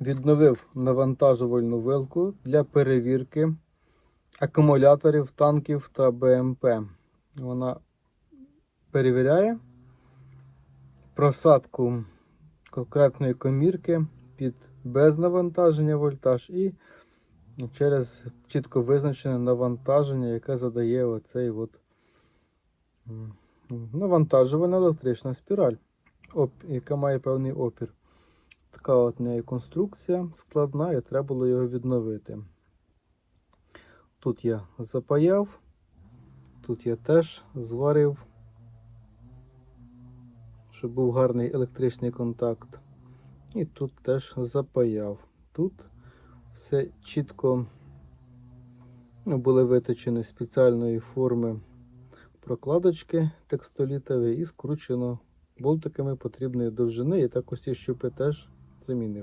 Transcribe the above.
відновив навантажувальну вилку для перевірки акумуляторів танків та БМП. Вона перевіряє просадку конкретної комірки під без навантаження вольтаж і через чітко визначене навантаження, яке задає оцей от навантажувана електрична спіраль, яка має певний опір. Така от неї конструкція складна, і треба було його відновити. Тут я запаяв, тут я теж зварив, щоб був гарний електричний контакт. І тут теж запаяв. Тут все чітко ну, були виточені спеціальної форми прокладочки текстолітові і скручено болтиками потрібної довжини. І також ці щупи теж streaming de